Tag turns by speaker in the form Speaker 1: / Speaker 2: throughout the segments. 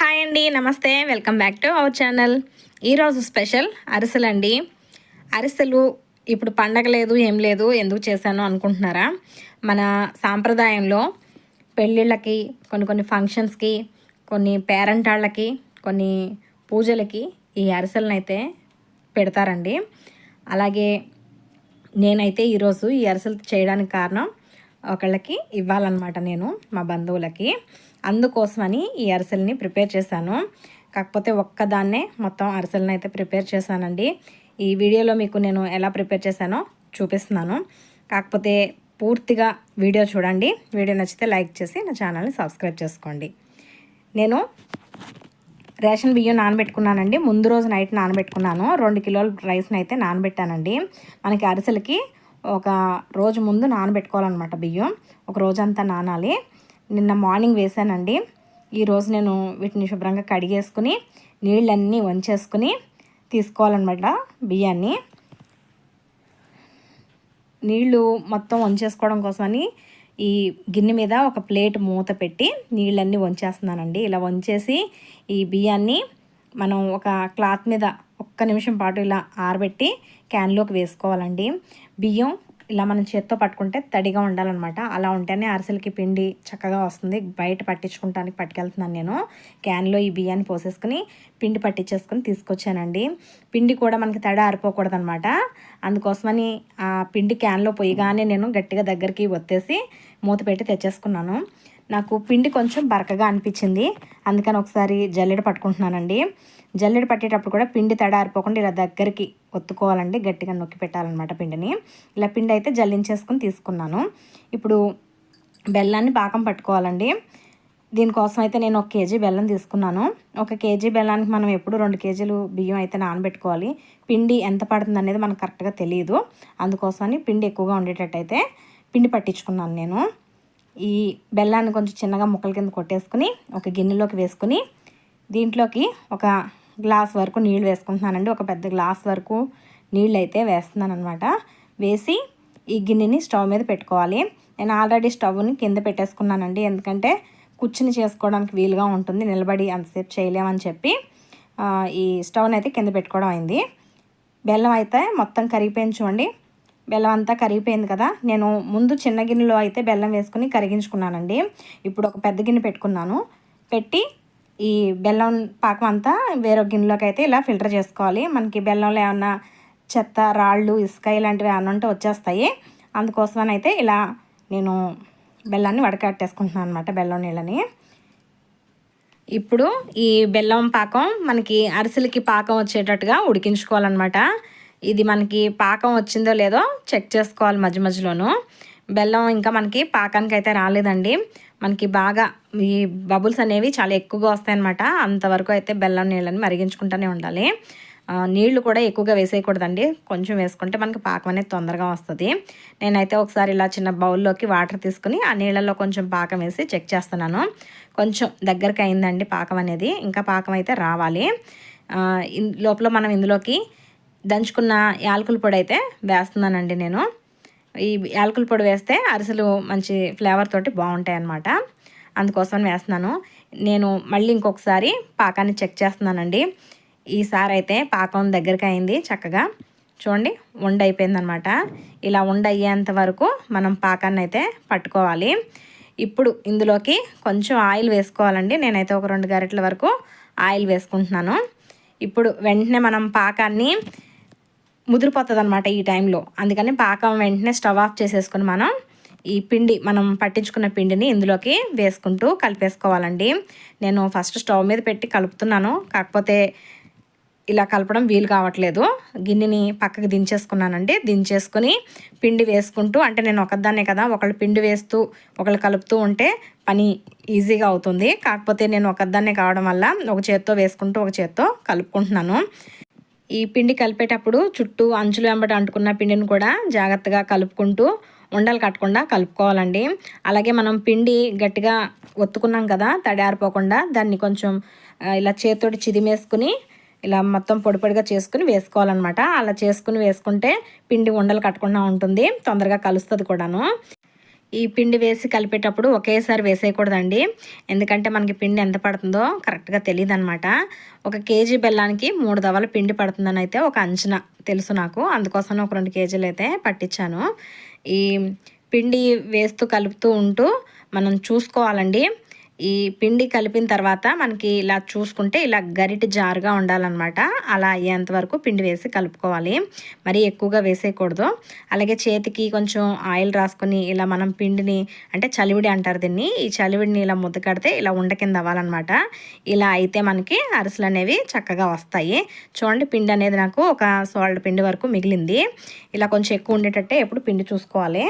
Speaker 1: Hi అండి నమస్తే. Welcome back to our channel. ఈరోజు స్పెషల్ అరిసెలు అండి అరిసెలు ఇప్పుడు పండగ లేదు ఏం లేదు ఎందుకు చేశాను అనుకుంటున్నారా? మన సాంప్రదాయంలో పెళ్ళిళ్ళకి కొన్ని కొన్ని ఫంక్షన్స్కి కొన్ని పేరెంటాళ్ళకి కొన్ని పూజలకి ఈ అరిసెలను అయితే పెడతారండి. అలాగే నేనైతే ఈరోజు ఈ అరిసెలు చేయడానికి కారణం ఒకళ్ళకి ఇవ్వాలన్నమాట నేను మా బంధువులకి. అందుకోసమని ఈ అరిసెల్ని ప్రిపేర్ చేశాను. కాకపోతే ఒక్కదాన్నే మొత్తం అరిసెలను అయితే ప్రిపేర్ చేశానండి. ఈ వీడియోలో మీకు నేను ఎలా ప్రిపేర్ చేశానో చూపిస్తున్నాను. కాకపోతే పూర్తిగా వీడియో చూడండి. వీడియో నచ్చితే లైక్ చేసి నా ఛానల్ని సబ్స్క్రైబ్ చేసుకోండి. నేను రేషన్ బియ్యం నానబెట్టుకున్నానండి. ముందు రోజు నైట్ నానబెట్టుకున్నాను. రెండు కిలోల రైస్ని అయితే నానబెట్టానండి. మనకి అరిసెలకి ఒక రోజు ముందు నానబెట్టుకోవాలన్నమాట బియ్యం. ఒక రోజంతా నానాలి. నిన్న మార్నింగ్ వేసానండి. ఈరోజు నేను వీటిని శుభ్రంగా కడిగేసుకుని నీళ్ళన్నీ వంచేసుకుని తీసుకోవాలన్నమాట బియ్యాన్ని. నీళ్ళు మొత్తం వంచేసుకోవడం కోసమని ఈ గిన్నె మీద ఒక ప్లేట్ మూత పెట్టి నీళ్ళన్నీ వంచేస్తున్నానండి. ఇలా వంచేసి ఈ బియ్యాన్ని మనం ఒక క్లాత్ మీద ఒక్క నిమిషం పాటు ఇలా ఆరబెట్టి క్యాన్లోకి వేసుకోవాలండి. బియ్యం ఇలా మనం చేత్తో పట్టుకుంటే తడిగా ఉండాలన్నమాట. అలా ఉంటేనే అరిసెలకి పిండి చక్కగా వస్తుంది. బయట పట్టించుకుంటానికి పట్టుకెళ్తున్నాను నేను. క్యాన్లో ఈ బియ్యాన్ని పోసేసుకుని పిండి పట్టించేసుకుని తీసుకొచ్చానండి. పిండి కూడా మనకి తడ ఆరిపోకూడదు అనమాట అందుకోసమని ఆ పిండి క్యాన్లో పొయ్యిగానే నేను గట్టిగా దగ్గరికి ఒత్తేసి మూత పెట్టి తెచ్చేసుకున్నాను. నాకు పిండి కొంచెం బరకగా అనిపించింది. అందుకని ఒకసారి జల్లెడ పట్టుకుంటున్నానండి. జల్లెడ పట్టేటప్పుడు కూడా పిండి తడారిపోకుండా ఇలా దగ్గరికి ఒత్తుకోవాలండి. గట్టిగా నొక్కి పెట్టాలన్నమాట పిండిని. ఇలా పిండి అయితే జల్లించేసుకుని తీసుకున్నాను. ఇప్పుడు బెల్లాన్ని పాకం పట్టుకోవాలండి. దీనికోసం అయితే నేను ఒక కేజీ బెల్లం తీసుకున్నాను. ఒక కేజీ బెల్లానికి మనం ఎప్పుడు రెండు కేజీలు బియ్యం అయితే నానబెట్టుకోవాలి. పిండి ఎంత పడుతుంది అనేది మనకు కరెక్ట్గా తెలియదు అందుకోసమని పిండి ఎక్కువగా ఉండేటట్టయితే పిండి పట్టించుకున్నాను నేను. ఈ బెల్లాన్ని కొంచెం చిన్నగా ముక్కల కింద కొట్టేసుకుని ఒక గిన్నెలోకి వేసుకుని దీంట్లోకి ఒక గ్లాస్ వరకు నీళ్ళు వేసుకుంటున్నానండి. ఒక పెద్ద గ్లాస్ వరకు నీళ్ళు అయితే వేస్తున్నాను అనమాట వేసి ఈ గిన్నెని స్టవ్ మీద పెట్టుకోవాలి. నేను ఆల్రెడీ స్టవ్ని కింద పెట్టేసుకున్నానండి. ఎందుకంటే కూర్చుని చేసుకోవడానికి వీలుగా ఉంటుంది. నిలబడి అంతసేపు చేయలేమని చెప్పి ఈ స్టవ్ని అయితే కింద పెట్టుకోవడం అయింది. బెల్లం అయితే మొత్తం కరిగిపోయింది చూడండి. బెల్లం అంతా కరిగిపోయింది కదా నేను ముందు చిన్న గిన్నెలో అయితే బెల్లం వేసుకుని కరిగించుకున్నానండి. ఇప్పుడు ఒక పెద్ద గిన్నె పెట్టుకున్నాను. పెట్టి ఈ బెల్లం పాకం అంతా వేరొక గిన్నెలోకి అయితే ఇలా ఫిల్టర్ చేసుకోవాలి. మనకి బెల్లంలో ఏమన్నా చెత్త రాళ్ళు ఇసుక ఇలాంటివి ఏమన్నా ఉంటే వచ్చేస్తాయి. అందుకోసమని అయితే ఇలా నేను బెల్లాన్ని వడకట్టేసుకుంటున్నాను అనమాట బెల్లం నీళ్ళని. ఇప్పుడు ఈ బెల్లం పాకం మనకి అరిసెలకి పాకం వచ్చేటట్టుగా ఉడికించుకోవాలన్నమాట. ఇది మనకి పాకం వచ్చిందో లేదో చెక్ చేసుకోవాలి మధ్య మధ్యలోను. బెల్లం ఇంకా మనకి పాకానికి అయితే రాలేదండి. మనకి బాగా ఈ బబుల్స్ అనేవి చాలా ఎక్కువగా వస్తాయన్నమాట. అంతవరకు అయితే బెల్లం నీళ్ళని మరిగించుకుంటూనే ఉండాలి. నీళ్ళు కూడా ఎక్కువగా వేసేయకూడదండి. కొంచెం వేసుకుంటే మనకి పాకం అనేది తొందరగా వస్తుంది. నేనైతే ఒకసారి ఇలా చిన్న బౌల్లోకి వాటర్ తీసుకుని ఆ నీళ్ళల్లో కొంచెం పాకం వేసి చెక్ చేస్తున్నాను. కొంచెం దగ్గరకు అయిందండి పాకం అనేది. ఇంకా పాకం అయితే రావాలి. లోపల మనం ఇందులోకి దంచుకున్న యాలకుల పొడి అయితే వేస్తున్నానండి నేను. ఈ యాలకుల పొడి వేస్తే అరిసెలు మంచి ఫ్లేవర్ తోటి బాగుంటాయి అన్నమాట. అందుకోసం వేస్తున్నాను. నేను మళ్ళీ ఇంకొకసారి పాకాన్ని చెక్ చేస్తున్నానండి. ఈసారి అయితే పాకం దగ్గరికి అయింది చక్కగా. చూడండి ఉండ అయిపోయిందనమాట ఇలా ఉండ అయ్యేంత వరకు మనం పాకాన్ని అయితే పట్టుకోవాలి. ఇప్పుడు ఇందులోకి కొంచెం ఆయిల్ వేసుకోవాలండి. నేనైతే ఒక రెండు గరిటల వరకు ఆయిల్ వేసుకుంటున్నాను. ఇప్పుడు వెంటనే మనం పాకాన్ని ముదిరిపోతుంది అనమాట ఈ టైంలో. అందుకని పాకం వెంటనే స్టవ్ ఆఫ్ చేసేసుకుని మనం ఈ పిండి మనం పట్టించుకున్న పిండిని ఇందులోకి వేసుకుంటూ కలిపేసుకోవాలండి. నేను ఫస్ట్ స్టవ్ మీద పెట్టి కలుపుతున్నాను. కాకపోతే ఇలా కలపడం వీలు కావట్లేదు. గిన్నెని పక్కకి దించేసుకున్నానండి. దించేసుకుని పిండి వేసుకుంటూ అంటే నేను ఒకదాన్నే కదా ఒకళ్ళు పిండి వేస్తూ ఒకళ్ళు కలుపుతూ ఉంటే పని ఈజీగా అవుతుంది. కాకపోతే నేను ఒకదాన్నే కావడం వల్ల ఒక చేత్తో వేసుకుంటూ ఒక చేత్తో కలుపుకుంటున్నాను. ఈ పిండి కలిపేటప్పుడు చుట్టూ అంచులు వెంబడి అంటుకున్న పిండిని కూడా జాగ్రత్తగా కలుపుకుంటూ ఉండలు కట్టకుండా కలుపుకోవాలండి. అలాగే మనం పిండి గట్టిగా ఒత్తుకున్నాం కదా తడారిపోకుండా దాన్ని కొంచెం ఇలా చేతితోటి చిదిమేసుకుని ఇలా మొత్తం పొడి పొడిగా చేసుకుని వేసుకోవాలన్నమాట. అలా చేసుకుని వేసుకుంటే పిండి ఉండలు కట్టకుండా ఉంటుంది తొందరగా కలుస్తుంది కూడాను. ఈ పిండి వేసి కలిపేటప్పుడు ఒకేసారి వేసేయకూడదండి. ఎందుకంటే మనకి పిండి ఎంత పడుతుందో కరెక్ట్గా తెలియదు అనమాట ఒక కేజీ బెల్లానికి మూడు దవల పిండి పడుతుందని అయితే ఒక అంచనా తెలుసు నాకు. అందుకోసం ఒక రెండు కేజీలు అయితే పట్టించాను ఈ పిండి వేస్తూ కలుపుతూ ఉంటూ మనం చూసుకోవాలండి. ఈ పిండి కలిపిన తర్వాత మనకి ఇలా చూసుకుంటే ఇలా గరిటి జారుగా ఉండాలన్నమాట. అలా అయ్యేంత వరకు పిండి వేసి కలుపుకోవాలి. మరీ ఎక్కువగా వేసేయకూడదు. అలాగే చేతికి కొంచెం ఆయిల్ రాసుకొని ఇలా మనం పిండిని అంటే చలివిడి అంటారు దీన్ని. ఈ చలివిడిని ఇలా ముద్ద కడితే ఇలా ఉండ కింద అవ్వాలన్నమాట. ఇలా అయితే మనకి అరిసెలు అనేవి చక్కగా వస్తాయి. చూడండి పిండి అనేది నాకు ఒక సాల్ట్ పిండి వరకు మిగిలింది. ఇలా కొంచెం ఎక్కువ ఉండేటట్టే ఎప్పుడు పిండి చూసుకోవాలి.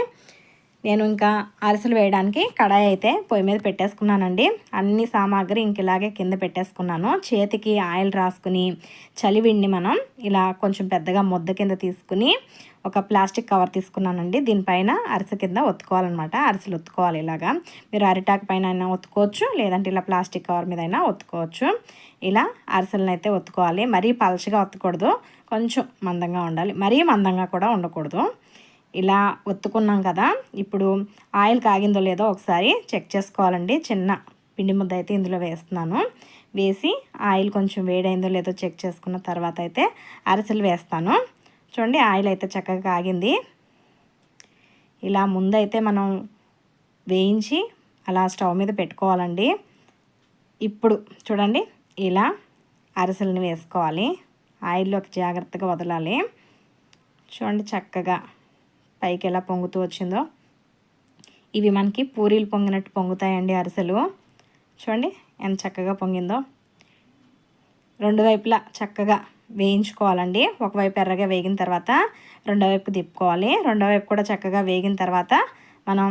Speaker 1: నేను ఇంకా అరిసెలు వేయడానికి కడాయి అయితే పొయ్యి మీద పెట్టేసుకున్నానండి. అన్ని సామాగ్రి ఇంక ఇలాగే కింద పెట్టేసుకున్నాను. చేతికి ఆయిల్ రాసుకుని చలివిండి మనం ఇలా కొంచెం పెద్దగా ముద్ద కింద తీసుకుని ఒక ప్లాస్టిక్ కవర్ తీసుకున్నానండి. దీనిపైన అరిసె కింద ఒత్తుకోవాలన్నమాట. అరిసెలు ఒత్తుకోవాలి ఇలాగా. మీరు అరిటాక్ పైన అయినా ఒత్తుకోవచ్చు లేదంటే ఇలా ప్లాస్టిక్ కవర్ మీద అయినా ఒత్తుకోవచ్చు. ఇలా అరిసెలను అయితే ఒత్తుకోవాలి. మరీ పలచగా ఒత్తకూడదు. కొంచెం మందంగా ఉండాలి. మరీ మందంగా కూడా ఉండకూడదు. ఇలా ఒత్తుకున్నాం కదా ఇప్పుడు ఆయిల్ కాగిందో లేదో ఒకసారి చెక్ చేసుకోవాలండి. చిన్న పిండి ముద్ద అయితే ఇందులో వేస్తున్నాను. వేసి ఆయిల్ కొంచెం వేడైందో లేదో చెక్ చేసుకున్న తర్వాత అయితే అరిసెలు వేస్తాను. చూడండి ఆయిల్ అయితే చక్కగా కాగింది. ఇలా ముందైతే మనం వేయించి అలా స్టవ్ మీద పెట్టుకోవాలండి. ఇప్పుడు చూడండి ఇలా అరిసెలను వేసుకోవాలి. ఆయిల్లోకి జాగ్రత్తగా వదలాలి. చూడండి చక్కగా పైకి ఎలా పొంగుతూ వచ్చిందో. ఇవి మనకి పూరీలు పొంగినట్టు పొంగుతాయండి అరిసెలు. చూడండి ఎంత చక్కగా పొంగిందో. రెండు వైపులా చక్కగా వేయించుకోవాలండి. ఒకవైపు ఎర్రగా వేగిన తర్వాత రెండో వైపుకి తిప్పుకోవాలి. రెండో వైపు కూడా చక్కగా వేగిన తర్వాత మనం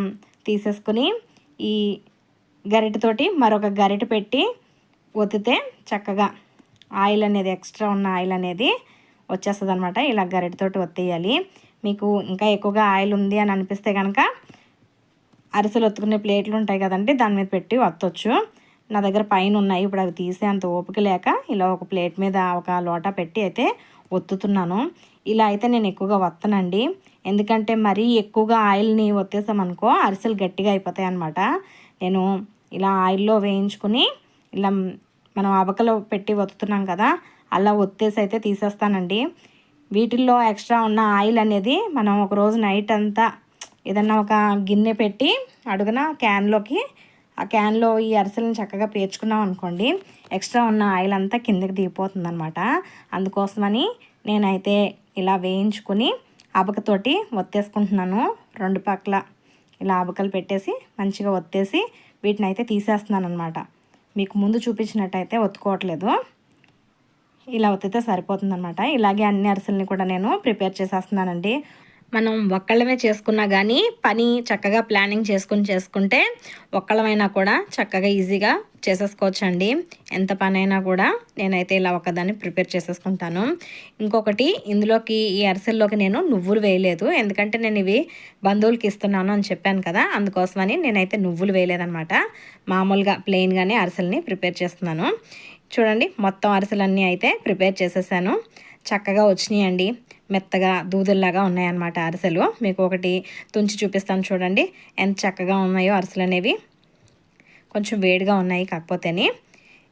Speaker 1: తీసేసుకుని ఈ గరిటతోటి మరొక గరిట పెట్టి ఒత్తితే చక్కగా ఆయిల్ అనేది ఎక్స్ట్రా ఉన్న ఆయిల్ అనేది వచ్చేస్తుంది అనమాట ఇలా గరిటతోటి ఒత్తేయాలి. మీకు ఇంకా ఎక్కువగా ఆయిల్ ఉంది అని అనిపిస్తే కనుక అరిసెలు ఒత్తుకునే ప్లేట్లు ఉంటాయి కదండి దాని మీద పెట్టి వత్తొచ్చు. నా దగ్గర పైన ఉన్నాయి ఇప్పుడు అవి తీసే అంత ఓపిక లేక ఇలా ఒక ప్లేట్ మీద ఒక లోటా పెట్టి అయితే ఒత్తుతున్నాను. ఇలా అయితే నేను ఎక్కువగా వత్తనండి. ఎందుకంటే మరీ ఎక్కువగా ఆయిల్ని ఒత్తేసామనుకో అరిసెలు గట్టిగా అయిపోతాయి అనమాట నేను ఇలా ఆయిల్లో వేయించుకుని ఇలా మనం అబకలో పెట్టి ఒత్తుతున్నాం కదా అలా ఒత్తేసి అయితే తీసేస్తానండి. వీటిల్లో ఎక్స్ట్రా ఉన్న ఆయిల్ అనేది మనం ఒక రోజు నైట్ అంతా ఏదన్నా ఒక గిన్నె పెట్టి అడుగున క్యాన్లోకి ఆ క్యాన్లో ఈ అరిసెలను చక్కగా పేర్చుకున్నాం అనుకోండి ఎక్స్ట్రా ఉన్న ఆయిల్ అంతా కిందకి దిగిపోతుంది అనమాట అందుకోసమని నేనైతే ఇలా వేయించుకుని అబకతోటి ఒత్తేసుకుంటున్నాను. రెండు పక్కల ఇలా అబకలు పెట్టేసి మంచిగా ఒత్తేసి వీటిని అయితే తీసేస్తున్నాను అనమాట మీకు ముందు చూపించినట్టయితే ఒత్తుకోవట్లేదు. ఇలా ఒత్తితే సరిపోతుందనమాట ఇలాగే అన్ని అరిసెల్ని కూడా నేను ప్రిపేర్ చేసేస్తున్నానండి. మనం ఒక్కళ్ళమే చేసుకున్నా కానీ పని చక్కగా ప్లానింగ్ చేసుకుని చేసుకుంటే ఒక్కళ్ళమైనా కూడా చక్కగా ఈజీగా చేసేసుకోవచ్చు అండి ఎంత పని అయినా కూడా నేనైతే ఇలా ఒకదాన్ని ప్రిపేర్ చేసేసుకుంటాను. ఇంకొకటి ఇందులోకి ఈ అరిసెల్లోకి నేను నువ్వులు వేయలేదు. ఎందుకంటే నేను ఇవి బంధువులకి ఇస్తున్నాను అని చెప్పాను కదా అందుకోసమని నేనైతే నువ్వులు వేయలేదనమాట మామూలుగా ప్లెయిన్గానే అరిసెల్ని ప్రిపేర్ చేస్తున్నాను. చూడండి మొత్తం అరిసెలన్నీ అయితే ప్రిపేర్ చేసేసాను. చక్కగా వచ్చినాయండి. మెత్తగా దూదుల్లాగా ఉన్నాయన్నమాట అరిసెలు. మీకు ఒకటి తుంచి చూపిస్తాను చూడండి. ఎంత చక్కగా ఉన్నాయో అరిసెలు అనేవి కొంచెం వేడిగా ఉన్నాయి కాకపోతేని.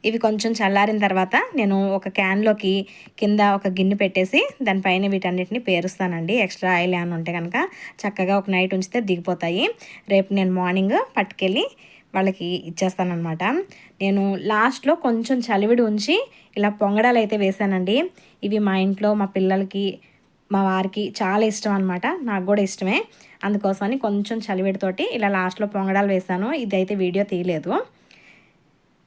Speaker 1: ఇవి కొంచెం చల్లారిన తర్వాత నేను ఒక క్యాన్లోకి కింద ఒక గిన్నె పెట్టేసి దానిపైన వీటన్నిటిని పేరుస్తానండి. ఎక్స్ట్రా ఆయిల్ ఏమైనా ఉంటే కనుక చక్కగా ఒక నైట్ ఉంచితే దిగిపోతాయి. రేపు నేను మార్నింగ్ పట్టుకెళ్ళి వాళ్ళకి ఇచ్చేస్తానమాట నేను లాస్ట్లో కొంచెం చలివిడి ఉంచి ఇలా పొంగడాలు అయితే వేసానండి ఇవి మా ఇంట్లో మా పిల్లలకి మా వారికి చాలా ఇష్టం అనమాట నాకు కూడా ఇష్టమే. అందుకోసమని కొంచెం చలివిడితోటి ఇలా లాస్ట్లో పొంగడాలు వేసాను ఇదైతే వీడియో తీయలేదు.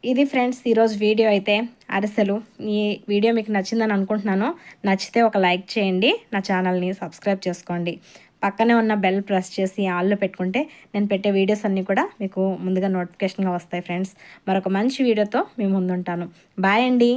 Speaker 1: ఇది ఫ్రెండ్స్ ఈరోజు వీడియో అయితే అరిసెలు. ఈ వీడియో మీకు నచ్చిందని అనుకుంటున్నాను. నచ్చితే ఒక లైక్ చేయండి. నా ఛానల్ని సబ్స్క్రైబ్ చేసుకోండి. పక్కనే ఉన్న బెల్ ప్రెస్ చేసి ఆల్లో పెట్టుకుంటే నేను పెట్టే వీడియోస్ అన్నీ కూడా మీకు ముందుగా నోటిఫికేషన్గా వస్తాయి ఫ్రెండ్స్ మరొక మంచి వీడియోతో మీ ముందుంటాను. బాయ్ అండి.